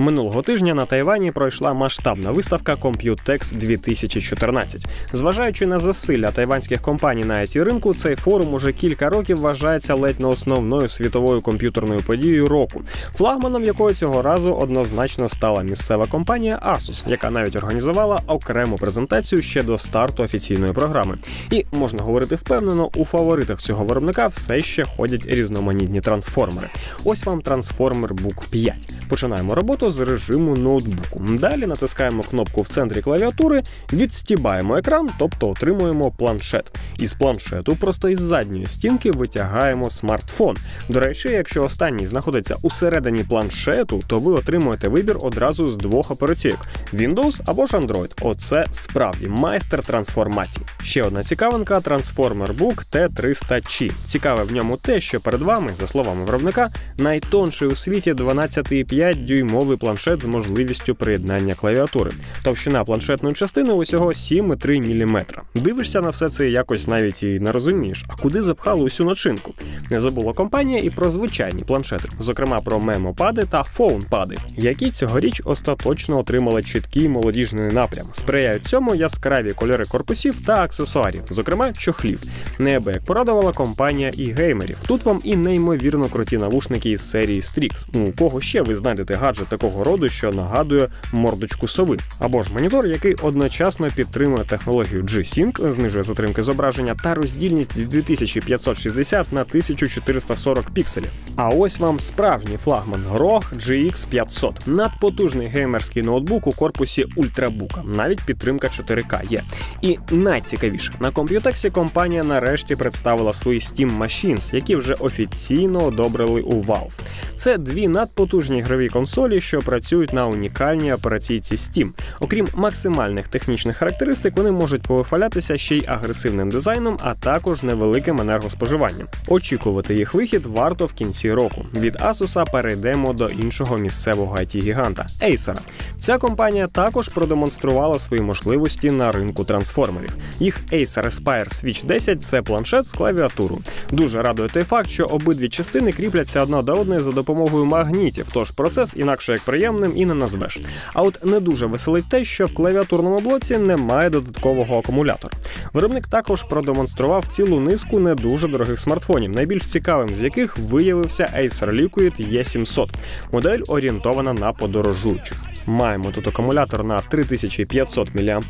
Минулого тижня на Тайвані пройшла масштабна виставка Computex 2014. Зважаючи на засилля тайванських компаній на it ринку, цей форум уже кілька років вважається ледь не основною світовою комп'ютерною подією року, флагманом якої цього разу однозначно стала місцева компанія Asus, яка навіть організувала окрему презентацію ще до старту офіційної програми. І можна говорити впевнено, у фаворитах цього виробника все ще ходять різноманітні трансформери. Ось вам трансформер Book 5. Починаємо роботу з режиму ноутбуку. Далі натискаємо кнопку в центрі клавіатури, відстібаємо екран, тобто отримуємо планшет. Із планшету просто із задньої стінки витягаємо смартфон. До речі, якщо останній знаходиться усередині планшету, то ви отримуєте вибір одразу з двох операційок: Windows або ж Android. Оце справді майстер трансформації. Ще одна цікавинка Transformer Book T300G. Цікаве в ньому те, що перед вами, за словами виробника, найтонший у світі 12,5 дюймовий планшет з можливістю приєднання клавіатури. Товщина планшетної частини усього 7,3 мм. Дивишся на все це якось навіть і не розумієш, а куди запхали усю начинку. Не забула компанія і про звичайні планшети, зокрема про мемопади та фоунпади, які цьогоріч остаточно отримали чіткий молодіжний напрям. Сприяють цьому яскраві кольори корпусів та аксесуарів, зокрема чохлів. Неабияк порадувала компанія і геймерів. Тут вам і неймовірно круті навушники із серії Strix. У кого ще ви знайдете гаджет такого роду, що нагадує мордочку сови, або ж монітор, який одночасно підтримує технологію G-Sync, знижує затримки зображення та роздільність 2560 на 1440 пікселів. А ось вам справжній флагман ROG GX 500. Надпотужний геймерський ноутбук у корпусі ультрабука. Навіть підтримка 4К є. І найцікавіше, на Computex компанія нарешті представила свої Steam Machines, які вже офіційно одобрили у Valve. Це дві надпотужні ігрові консолі, що працюють на унікальній операційці Steam. Окрім максимальних технічних характеристик, вони можуть повихвалятися ще й агресивним дизайном, а також невеликим енергоспоживанням. Очікувати їх вихід варто в кінці року. Від Asus перейдемо до іншого місцевого it гіганта Acer. Ця компанія також продемонструвала свої можливості на ринку трансформерів. Їх Acer Aspire Switch 10 це планшет з клавіатуру. Дуже радує той факт, що обидві частини кріпляться одна до одної за допомогою магнітів, тож процес інакше як приємним і не назвеш. А от не дуже веселить те, що в клавіатурному блоці немає додаткового акумулятора. Виробник також продемонстрував цілу низку не дуже дорогих смартфонів, найбільш цікавим з яких виявився Acer Liquid E700. Модель орієнтована на подорожуючих. Маємо тут акумулятор на 3500 мАч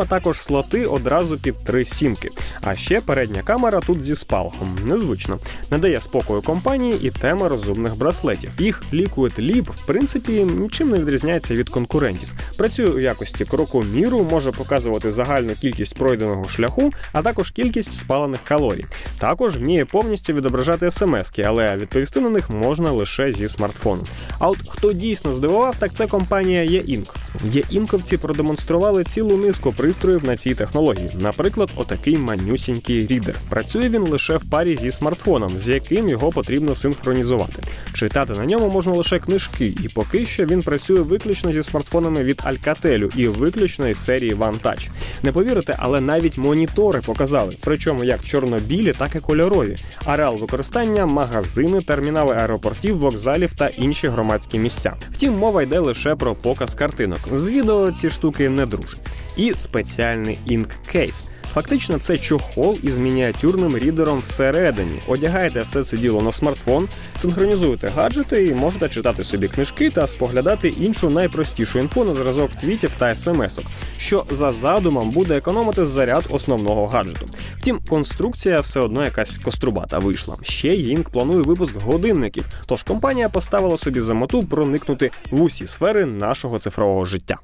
а також слоти одразу під три сімки. А ще передня камера тут зі спалахом. Незвично. Не дає спокою компанії і тема розумних браслетів. Їх Liquid Lip, в принципі, нічим не відрізняється від конкурентів. Працює у якості кроку міру, може показувати загальну кількість пройденого шляху, а також кількість спалених калорій. Також вміє повністю відображати смски, але відповісти на них можна лише зі смартфону. А от хто дійсно здивував, так це компанія E-Ink. Є-інковці продемонстрували цілу низку пристроїв на цій технології. Наприклад, отакий манюсінький рідер. Працює він лише в парі зі смартфоном, з яким його потрібно синхронізувати. Читати на ньому можна лише книжки, і поки що він працює виключно зі смартфонами від Alcatel і виключно із серії OneTouch. Не повірите, але навіть монітори показали, причому як чорно-білі, так і кольорові. Ареал використання магазини, термінали аеропортів, вокзалів та інші громадські місця. Втім, мова йде лише про показ картинок. З відео ці штуки не дружать. І спеціальний інк-кейс. Фактично, це чохол із мініатюрним рідером всередині. Одягаєте все це діло на смартфон, синхронізуєте гаджети і можете читати собі книжки та споглядати іншу найпростішу інфу на зразок твітів та смс-ок, що за задумом буде економити заряд основного гаджету. Втім, конструкція все одно якась кострубата вийшла. Ще Ying планує випуск годинників, тож компанія поставила собі за мету проникнути в усі сфери нашого цифрового життя.